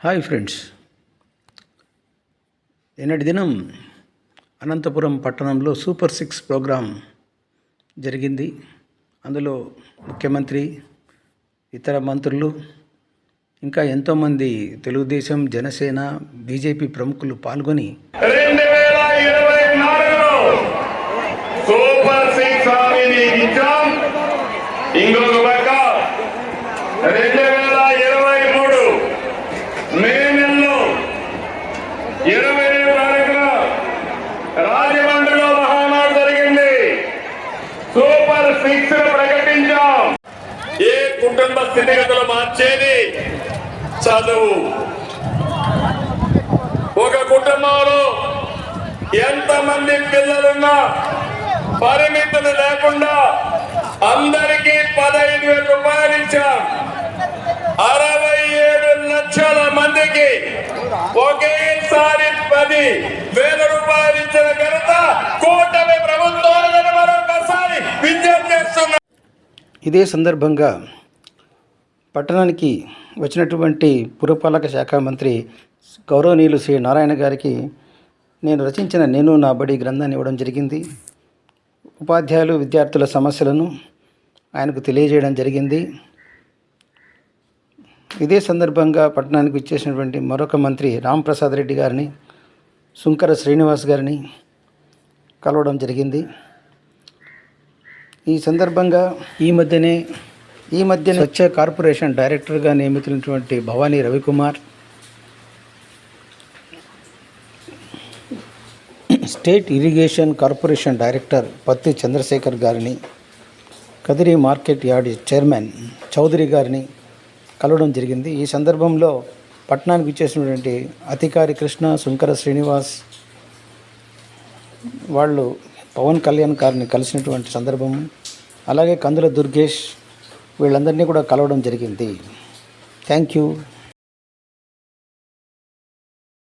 Hi friends. నిన్నటి దినం అనంతపురం పట్టణంలో సూపర్ సిక్స్ ప్రోగ్రాం జరిగింది. అందులో ముఖ్యమంత్రి ఇతర మంత్రులు ఇంకా ఎంతోమంది తెలుగుదేశం జనసేన బీజేపీ ప్రముఖులు పాల్గొని సూపర్ సిక్స్ ఇంకొక ప్రకటించాం. ఏ కుటుంబ స్థితిగతులు మార్చేది? చదువు. ఒక కుటుంబంలో ఎంతమంది పిల్లలున్నా పరిమితులు లేకుండా అందరికీ పదహైదు వేల రూపాయలు ఇచ్చాం. అరవై ఏడు లక్షల మందికి ఒకేసారి పది వేల ఇదే సందర్భంగా పట్టణానికి వచ్చినటువంటి పురపాలక శాఖ మంత్రి గౌరవనీయులు శ్రీ నారాయణ గారికి నేను రచించిన నేను నా బడి గ్రంథాన్ని ఇవ్వడం జరిగింది. ఉపాధ్యాయులు విద్యార్థుల సమస్యలను ఆయనకు తెలియజేయడం జరిగింది. ఇదే సందర్భంగా పట్టణానికి వచ్చేసినటువంటి మరొక మంత్రి రాంప్రసాద్ రెడ్డి గారిని సుంకర శ్రీనివాస్ గారిని కలవడం జరిగింది. ఈ సందర్భంగా ఈ మధ్యనే ఈ మధ్యనే స్వచ్ఛ కార్పొరేషన్ డైరెక్టర్గా నియమితున్నటువంటి Bhavani Ravikumar state irrigation corporation director Patti Chandrashekar గారిని Kadiri market yard chairman Chowdary గారిని కలవడం జరిగింది. ఈ సందర్భంలో పట్టణానికి ఇచ్చేసినటువంటి అధికారి కృష్ణ శంకర శ్రీనివాస్ వాళ్ళు పవన్ కళ్యాణ్ గారిని కలిసినటువంటి సందర్భం అలాగే కందుల దుర్గేష్ వీళ్ళందరినీ కూడా కలవడం జరిగింది. Thank you